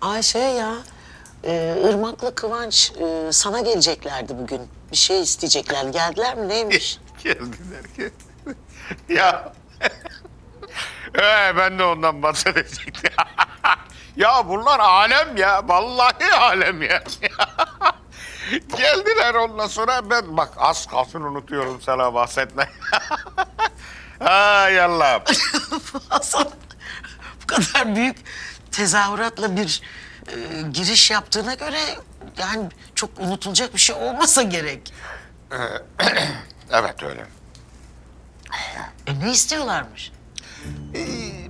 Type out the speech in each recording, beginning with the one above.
Ayşe ya, e, Irmak'la Kıvanç e, sana geleceklerdi bugün. Bir şey isteyecekler. Geldiler mi neymiş? Geldiler ki. ya. Ee, ben de ondan bahsedecektim. ya bunlar alem ya. Vallahi alem ya. Geldiler ondan sonra ben bak az kalsın unutuyorum sana bahsetme. Hay Allah'ım. Hasan bu kadar büyük tezahüratla bir e, giriş yaptığına göre yani çok unutulacak bir şey olmasa gerek. Evet öyle. E ne istiyorlarmış? Ee,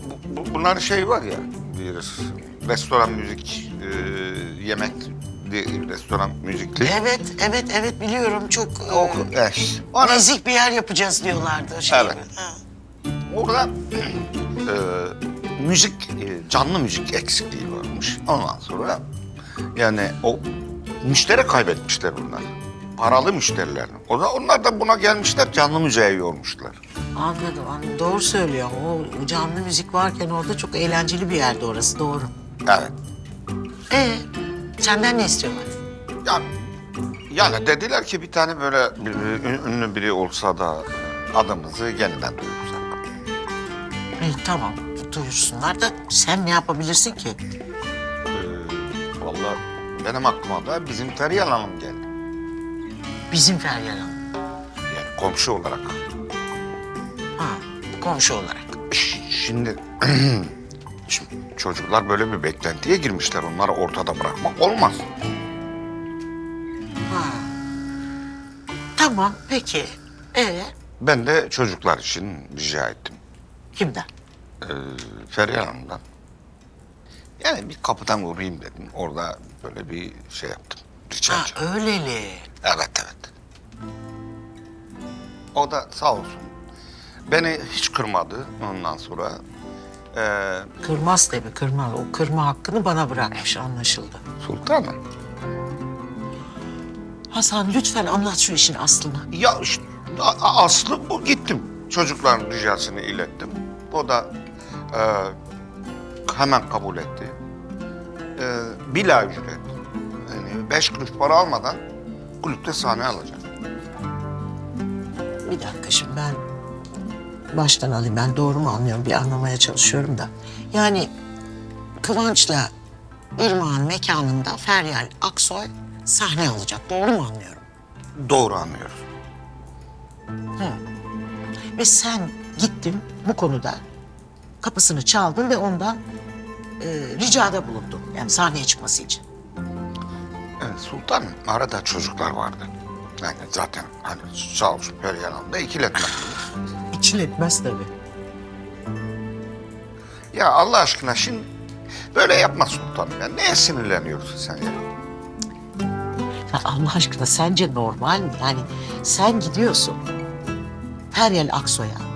bu- bu- bunların şey var ya, bir restoran müzik, e, yemek, bir restoran müzikli. Evet, evet, evet biliyorum çok e, Oku, eh, ona, nezih bir yer yapacağız diyorlardı. Şey Evet. mi? Ha. orada e, müzik, e, canlı müzik eksikliği varmış. Ondan sonra yani o müşteri kaybetmişler bunlar. Paralı müşteriler. O da onlar da buna gelmişler, canlı müziğe yormuşlar. Anladım, anladım. Doğru söylüyor. O canlı müzik varken orada çok eğlenceli bir yerdi orası, doğru. Evet. Ee, senden ne istiyorlar? Yani, yani dediler ki bir tane böyle bir, ün- ünlü biri olsa da adımızı yeniden duyursak. İyi, tamam, duyursunlar da sen ne yapabilirsin ki? Ee, vallahi benim aklıma da bizim Feryal Hanım geldi. Bizim Feryal Hanım. Yani komşu olarak. Ha, komşu olarak. Ş- Şimdi, şimdi çocuklar böyle bir beklentiye girmişler. Onları ortada bırakmak olmaz. Ha. Tamam, peki. Ee, Ben de çocuklar için rica ettim. kimden? Ee, Feryal Hanım'dan. Yani bir kapıdan uğrayayım dedim. Orada böyle bir şey yaptım. Rica Ha, öyleli. Evet evet. O da sağ olsun. Beni hiç kırmadı ondan sonra. Ee, Kırmaz tabii, kırmaz. O kırma hakkını bana bırakmış, anlaşıldı. sultanım. Hasan lütfen anlat şu işin aslını. Ya işte, a- a- aslı bu gittim. Çocukların ricasını ilettim. O da e, hemen kabul etti. E, bila ücret. Yani beş kuruş para almadan kulüpte sahne alacak. Bir dakika şimdi ben baştan alayım. Ben doğru mu anlıyorum? Bir anlamaya çalışıyorum da. Yani Kıvanç'la Irmak'ın mekanında Feryal Aksoy sahne alacak. Doğru mu anlıyorum? Doğru anlıyoruz. Ve sen gittin bu konuda kapısını çaldın ve ondan e, ricada bulundun. Yani sahneye çıkması için. Evet sultanım arada çocuklar vardı. Yani zaten hani sağ olsun Feryal Hanım da ikiletmez. İçiletmez tabii. ya Allah aşkına şimdi böyle yapma sultanım ya. Neye sinirleniyorsun sen ya? Ya Allah aşkına sence normal mi? Yani sen gidiyorsun Feryal Aksoy'a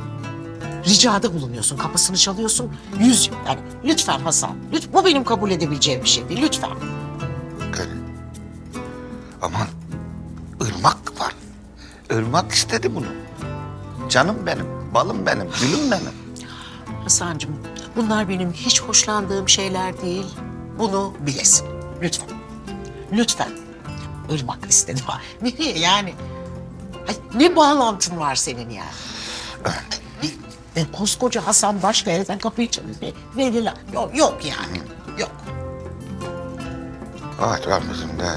ricada bulunuyorsun, kapısını çalıyorsun. Yüz yani lütfen Hasan, lütfen, bu benim kabul edebileceğim bir şey değil, lütfen. Gel. Aman ırmak var. Irmak istedi bunu. Canım benim, balım benim, gülüm benim. Hasan'cığım bunlar benim hiç hoşlandığım şeyler değil. Bunu bilesin. Lütfen. Lütfen. Irmak istedi. Nereye yani? Ay, ne bağlantın var senin yani? E, koskoca Hasan Başkaya sen kapıyı çalıyor. Verilen. Yok, yok yani. Yok. Evet var bizim de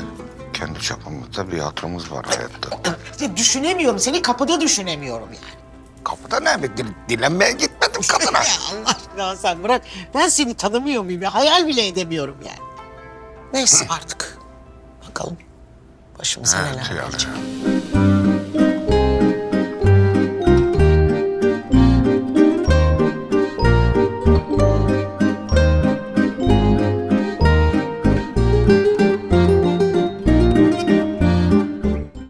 kendi çapımızda bir hatırımız var hayatta. E, Düşünemiyorum. Seni kapıda düşünemiyorum yani. Kapıda ne bir dil, dilenmeye gitmedim kadına. Ya Allah aşkına Hasan bırak. Ben seni tanımıyor muyum ya? Hayal bile edemiyorum yani. Neyse artık. Bakalım başımıza Evet, neler yani. gelecek.